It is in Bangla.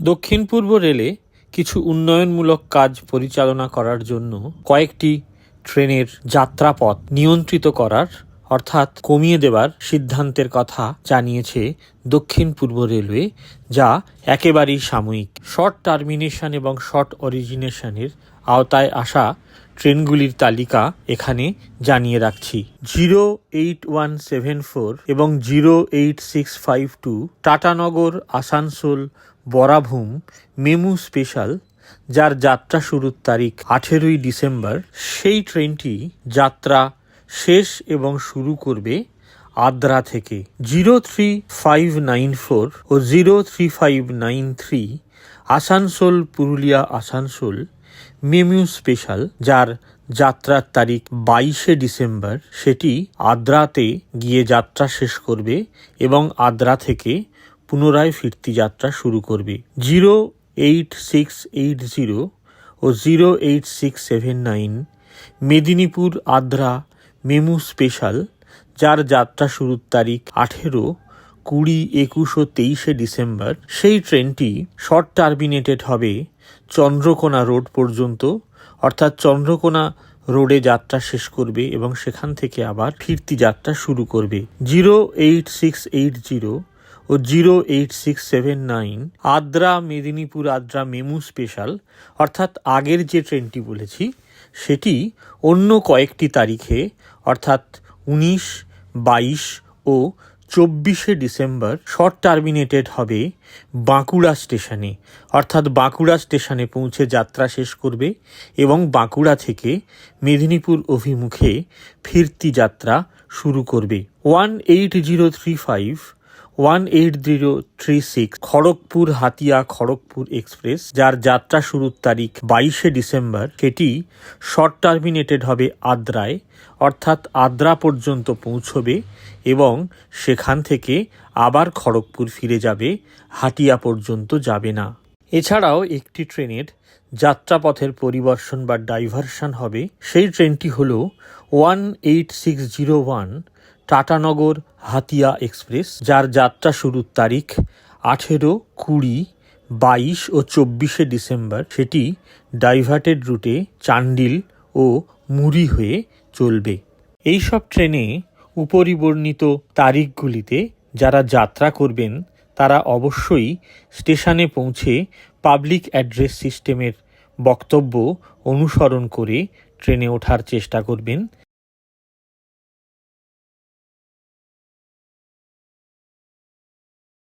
দক্ষিণ পূর্ব রেলে কিছু উন্নয়নমূলক কাজ পরিচালনা করার জন্য কয়েকটি ট্রেনের যাত্রাপথ নিয়ন্ত্রিত করার, অর্থাৎ কমিয়ে দেবার সিদ্ধান্তের কথা জানিয়েছে দক্ষিণ পূর্ব রেলওয়ে, যা একেবারেই সাময়িক। শর্ট টার্মিনেশন এবং শর্ট অরিজিনেশনের আওতায় আসা ট্রেনগুলির তালিকা এখানে জানিয়ে রাখছি। Zero eight one seven four এবং zero eight six five two Tatanagar Asansol Barabhum MEMU special, যার যাত্রা শুরুর তারিখ আঠেরোই ডিসেম্বর। সেই ট্রেনটি যাত্রা শেষ এবং শুরু করবে আদ্রা থেকে। Zero three five nine four ও zero three five nine three Asansol, Purulia Asansol MEMU special, যার যাত্রার তারিখ বাইশে ডিসেম্বর। সেটি আদ্রাতে গিয়ে যাত্রা শেষ করবে এবং আদ্রা থেকে পুনরায় ফিরতি যাত্রা শুরু করবে। Zero eight six eight zero ও zero eight six seven nine Medinipur, Adra, MEMU special, যার যাত্রা শুরুর তারিখ আঠেরো কুড়ি একুশ ও তেইশে ডিসেম্বর। সেই ট্রেনটি শর্ট টার্মিনেটেড হবে চন্দ্রকোনা রোড পর্যন্ত, অর্থাৎ চন্দ্রকোনা রোডে যাত্রা শেষ করবে এবং সেখান থেকে আবার ফিরতি যাত্রা শুরু করবে। Zero eight six eight zero ও zero eight six seven nine Adra Medinipur Adra MEMU special. অর্থাৎ আগের যে ট্রেনটি বলেছি, সেটি অন্য কয়েকটি তারিখে, অর্থাৎ উনিশ, বাইশ ও চব্বিশে ডিসেম্বর শর্ট টার্মিনেটেড হবে বাঁকুড়া স্টেশনে। অর্থাৎ বাঁকুড়া স্টেশনে পৌঁছে যাত্রা শেষ করবে এবং বাঁকুড়া থেকে মেদিনীপুর অভিমুখে ফিরতি যাত্রা শুরু করবে। One eight zero three five one eight zero three six Kharagpur Hatia Kharagpur express, যার যাত্রা শুরুর তারিখ বাইশে ডিসেম্বর। সেটি শর্ট টার্মিনেটেড হবে আদ্রায়, অর্থাৎ আদ্রা পর্যন্ত পৌঁছবে এবং সেখান থেকে আবার খড়গপুর ফিরে যাবে, হাতিয়া পর্যন্ত যাবে না। এছাড়াও একটি ট্রেনের যাত্রাপথের পরিবর্ষণ বা ডাইভারশন হবে। সেই ট্রেনটি হল one eight six zero one Tatanagar Hatia express, যার যাত্রা শুরুর তারিখ আঠেরো কুড়ি বাইশ ও চব্বিশে ডিসেম্বর। সেটি ডাইভার্টেড রুটে চান্ডিল ও মুড়ি হয়ে চলবে। এই সব ট্রেনে উপরিবর্ণিত তারিখগুলিতে যারা যাত্রা করবেন, তারা অবশ্যই স্টেশনে পৌঁছে পাবলিক অ্যাড্রেস সিস্টেমের বক্তব্য অনুসরণ করে ট্রেনে ওঠার চেষ্টা করবেন।